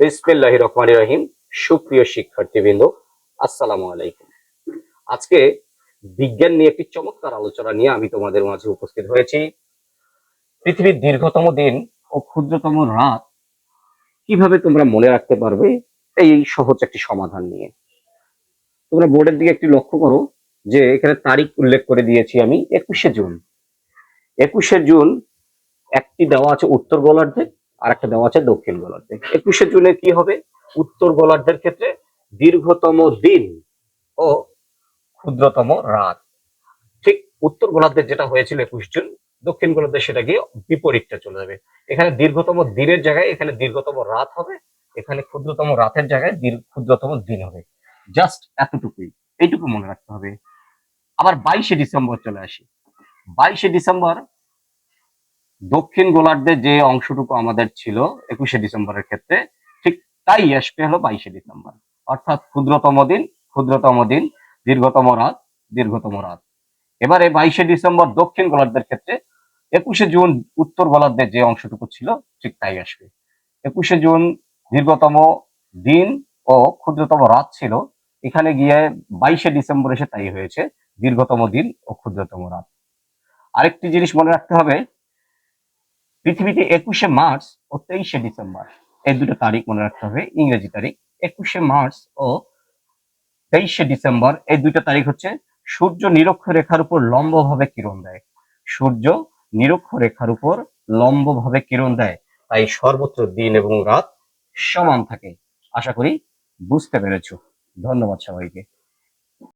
বিসমিল্লাহ রহমান রহিম। সুপ্রিয় শিক্ষার্থীবৃন্দ, আসসালামু আলাইকুম। আজকে বিজ্ঞান নিয়ে একটি চমৎকার আলোচনা নিয়ে আমি তোমাদের মাঝে উপস্থিত হয়েছি। পৃথিবীর দীর্ঘতম দিন ও ক্ষুদ্রতম রাত, কীভাবে তোমরা মনে রাখতে পারবে? এই সহজ একটি সমাধান নিয়ে। তোমরা বোর্ডের দিকে একটি লক্ষ্য করো যে এখানে তারিখ উল্লেখ করে দিয়েছি আমি, একুশে জুন। একুশে জুন একটি দেওয়া আছে উত্তর গোলার্ধে আর একটা দেওয়া আছে দক্ষিণ গোলার্ধে। একুশে জুনে কি হবে? উত্তর গোলার্ধের ক্ষেত্রে দীর্ঘতম দিন ও ক্ষুদ্রতম রাত। ঠিক উত্তর গোলার্ধের যেটা হয়েছিল একুশ জুন, দক্ষিণ গোলার্ধে সেটা গিয়ে বিপরীতটা চলে যাবে। এখানে দীর্ঘতম দিনের জায়গায় এখানে দীর্ঘতম রাত হবে, এখানে ক্ষুদ্রতম রাতের জায়গায় ক্ষুদ্রতম দিন হবে। জাস্ট এতটুকুই, এইটুকু মনে রাখতে হবে। আবার বাইশে ডিসেম্বর চলে আসি। বাইশে ডিসেম্বর দক্ষিণ গোলার্ধে যে অংশটুকু আমাদের ছিল একুশে ডিসেম্বরের ক্ষেত্রে, ঠিক তাই আসবে হলো বাইশে ডিসেম্বর। অর্থাৎ ক্ষুদ্রতম দিন ক্ষুদ্রতম দিন, দীর্ঘতম রাত দীর্ঘতম রাত। এবারে বাইশে ডিসেম্বর দক্ষিণ গোলার্ধের ক্ষেত্রে একুশে জুন উত্তর গোলার্ধের যে অংশটুকু ছিল, ঠিক তাই আসবে। একুশে জুন দীর্ঘতম দিন ও ক্ষুদ্রতম রাত ছিল, এখানে গিয়ে বাইশে ডিসেম্বর এসে তাই হয়েছে, দীর্ঘতম দিন ও ক্ষুদ্রতম রাত। আরেকটি জিনিস মনে রাখতে হবে পৃথিবীতে একুশে মার্চ ও তেইশে ডিসেম্বর। এই দুটো তারিখ মনে রাখতে হবে, ইংরেজি তারিখ। একুশে মার্চ ও তেইশে ডিসেম্বর, এই দুইটা তারিখ হচ্ছে সূর্য নিরক্ষ রেখার উপর লম্বভাবে কিরণ দেয়। সূর্য নিরক্ষ রেখার উপর লম্বভাবে কিরণ দেয়। তাই সর্বত্র দিন এবং রাত সমান থাকে। আশা করি বুঝতে পেরেছ। ধন্যবাদ সবাইকে।